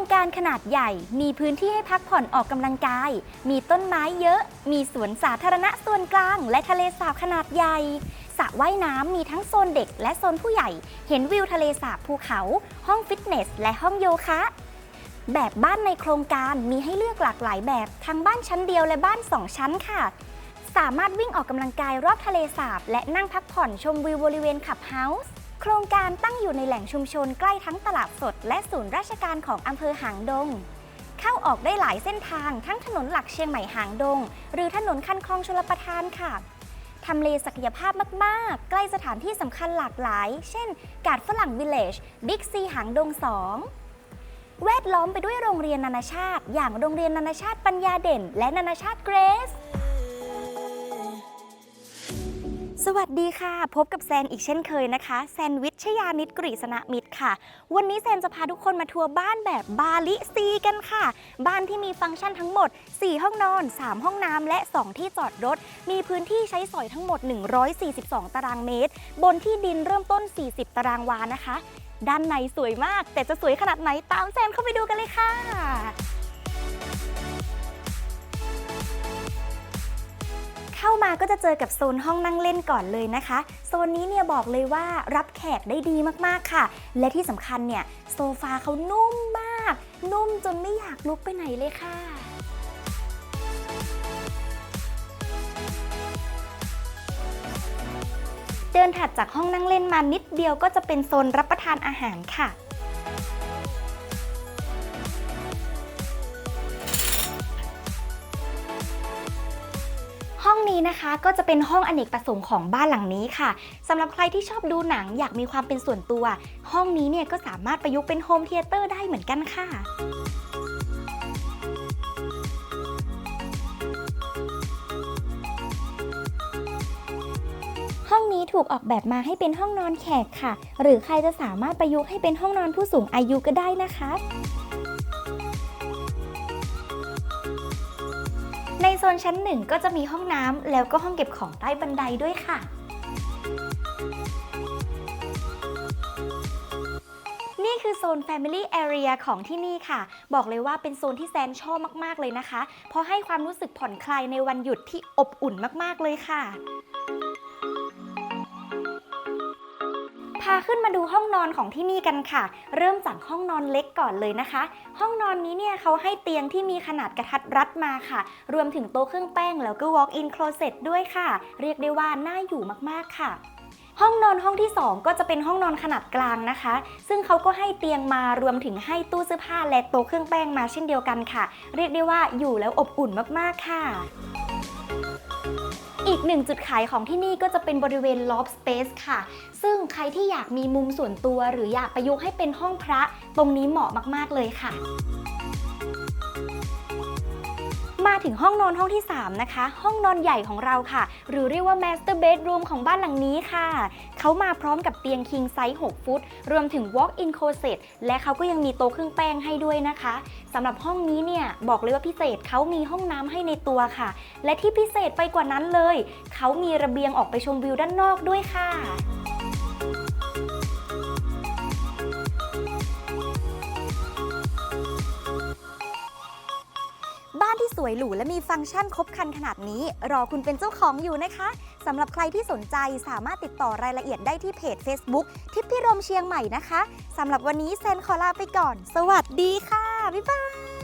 งการขนาดใหญ่ มีพื้นที่ให้พักผ่อนออกกำลังกาย มีต้นไม้เยอะ มีสวนสาธารณะส่วนกลาง และทะเลสาบขนาดใหญ่สระว่ายน้ำมีทั้งโซนเด็กและโซนผู้ใหญ่ เห็นวิวทะเลสาบภูเขา ห้องฟิตเนส และห้องโยคะ แบบบ้านในโครงการมีให้เลือกหลากหลายแบบ ทั้งบ้านชั้นเดียวและบ้าน 2 ชั้นค่ะ สามารถวิ่งออกกำลังกายรอบทะเลสาบ และนั่งพักผ่อนชมวิวบริเวณขับเฮาส์ โครงการตั้งอยู่ในแหล่งชุมชนใกล้ทั้งตลาดสด และศูนย์ราชการของอำเภอหางดง เข้าออกได้หลายเส้นทางทั้งถนนหลักเชียงใหม่หางดง หรือถนนคันคลองชลประทานค่ะทำเลศักยภาพมาก ๆ ใกล้สถานที่สำคัญหลากหลาย เช่น กาดฝรั่งวิลเลจ บิ๊กซีหางดง 2 แวดล้อมไปด้วยโรงเรียนนานาชาติ อย่างโรงเรียนนานาชาติปัญญาเด่น และนานาชาติเกรส สวัสดีค่ะ พบกับแซนอีกเช่นเคยนะคะ แซนวิชยานิดกฤษณมิตรค่ะ วันนี้แซนจะพาทุกคนมาทัวร์บ้านแบบบาลิซีกันค่ะ บ้านที่มีฟังก์ชันทั้งหมด 4 ห้องนอน 3 ห้องน้ำและ 2 ที่จอดรถ มีพื้นที่ใช้สอยทั้งหมด 142 ตารางเมตร บนที่ดินเริ่มต้น 40 ตารางวานะคะ ด้านในสวยมาก แต่จะสวยขนาดไหนตามแซนเข้าไปดูกันเลยค่ะ เข้ามาก็จะเจอกับโซนห้องนั่งเล่นก่อนเลยนะคะ โซนนี้เนี่ยบอกเลยว่ารับแขกได้ดีมากๆค่ะ และที่สำคัญเนี่ยโซฟาเขานุ่มมาก นุ่มจนไม่อยากลุกไปไหนเลยค่ะเดินถัดจากห้องนั่งเล่นมานิดเดียวก็จะเป็นโซนรับประทานอาหารค่ะ นี้นะคะก็จะเป็นห้องอเนกประสงค์ของบ้านหลังนี้ค่ะสำหรับใครที่ชอบดูหนังอยากมีความเป็นส่วนตัว ห้องนี้เนี่ยก็สามารถประยุกต์เป็นโฮมเทเตอร์ได้เหมือนกันค่ะห้องนี้ถูกออกแบบมาให้เป็นห้องนอนแขกค่ะ หรือใครจะสามารถประยุกต์ให้เป็นห้องนอนผู้สูงอายุก็ได้นะคะ นโซนชั้นหนึ่งก็จะมีห้องน้ำแล้วก็ห้องเก็บของใต้บันไดด้วยค่ะ นี่คือโซน Family Area ของที่นี่ค่ะ บอกเลยว่าเป็นโซนที่แซนชอบมาก ๆ เลยนะคะ เพราะให้ความรู้สึกผ่อนคลายในวันหยุดที่อบอุ่นมาก ๆ เลยค่ะาขึ้นมาดูห้องนอนของที่นี่กันค่ะ เริ่มจากห้องนอนเล็กก่อนเลยนะคะ ห้องนอนนี้เนี่ยเขาให้เตียงที่มีขนาดกระทัดรัดมาค่ะ รวมถึงโต๊ะเครื่องแป้งแล้วก็ walk-in closet ด้วยค่ะ เรียกได้ว่าน่าอยู่มากๆค่ะห้องนอนห้องที่ 2 ก็จะเป็นห้องนอนขนาดกลางนะคะ ซึ่งเขาก็ให้เตียงมารวมถึงให้ตู้เสื้อผ้าและโต๊ะเครื่องแป้งมาเช่นเดียวกันค่ะ เรียกได้ว่าอยู่แล้วอบอุ่นมากๆค่ะ อีกหนึ่งจุดขายของที่นี่ก็จะเป็นบริเวณ loft space ค่ะ ซึ่งใครที่อยากมีมุมส่วนตัว หรืออยากประยุกต์ให้เป็นห้องพระ ตรงนี้เหมาะมาก ๆ เลยค่ะ มาถึงห้องนอนห้องที่ 3 นะคะ ห้องนอนใหญ่ของเราค่ะ หรือเรียกว่า master bedroom ของบ้านหลังนี้ค่ะ เขามาพร้อมกับเตียง king size 6 ฟุต รวมถึง walk-in closet และเขาก็ยังมีโต๊ะเครื่องแป้งให้ด้วยนะคะสำหรับห้องนี้เนี่ย บอกเลยว่าพิเศษเขามีห้องน้ำให้ในตัวค่ะ และที่พิเศษไปกว่านั้นเลย เขามีระเบียงออกไปชมวิวด้านนอกด้วยค่ะ สวยหรูและมีฟังก์ชันครบคันขนาดนี้ รอคุณเป็นเจ้าของอยู่นะคะสำหรับใครที่สนใจสามารถติดต่อรายละเอียดได้ที่เพจ Facebook ทิพย์พิรมเชียงใหม่นะคะสำหรับวันนี้เซนขอลาไปก่อน สวัสดีค่ะ บ๊ายบาย